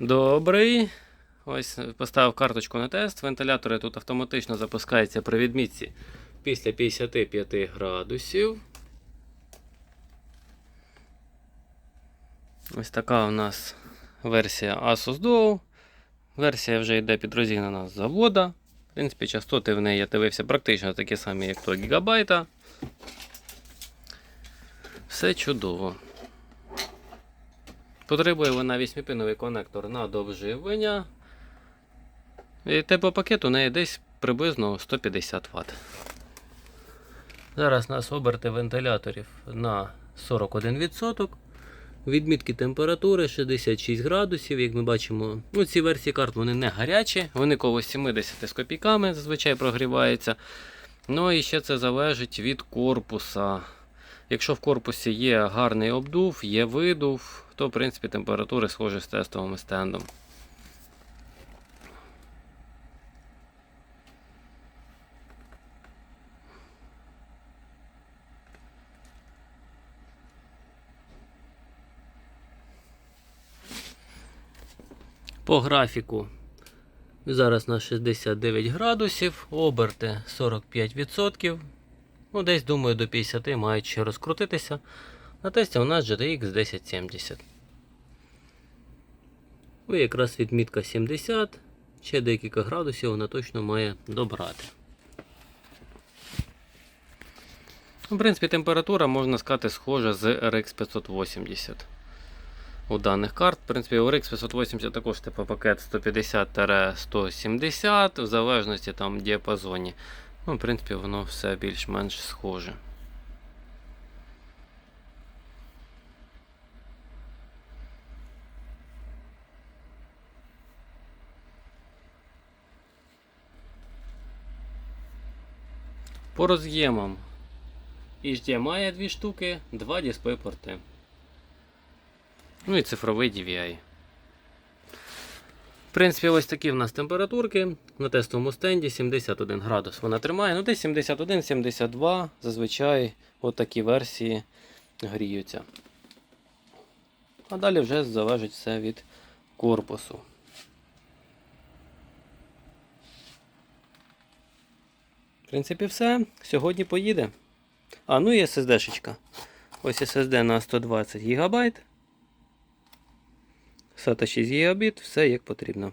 Добрий. Ось поставив карточку на тест. Вентилятори тут автоматично запускаються при відмітці після 55 градусів. Ось така у нас версія Asus Duo. Версія вже йде підрозігнена з завода. В принципі, частоти в неї я дивився практично такі самі, як то гігабайта. Все чудово. Потребує вона 8-піновий конектор на довживлення. І теплопакет у неї десь приблизно 150 Вт. Зараз у нас оберти вентиляторів на 41%. Відмітки температури 66 градусів. Як ми бачимо, ну, ці версії карт вони не гарячі, вони коло 70 з копійками зазвичай прогріваються. Ну і ще це залежить від корпуса. Якщо в корпусі є гарний обдув, є видув, то в принципі температури схожі з тестовим стендом. По графіку зараз на 69 градусів, оберти 45%. Ну, десь, думаю, до 50 мають ще розкрутитися. На тесті у нас GTX 1070. Ось якраз відмітка 70. Ще декілька градусів вона точно має добрати. В принципі, температура, можна сказати, схожа з RX 580 у даних карт. В принципі, у RX 580 також типу пакет 150-170, в залежності там діапазоні. Ну, в принципі, воно все більш-менш схоже. По роз'ємам HDMI дві штуки, два DisplayPorти. Ну і цифровий DVI. Принципі, ось такі в нас температурки. На тестовому стенді 71 градус вона тримає. Ну, десь 71-72. Зазвичай от версії гріються. А далі вже залежить все від корпусу. В принципі, все. Сьогодні поїде. А, ну і SSD-шечка. Ось SSD на 120 ГБ. SATA 6 обід, все як потрібно.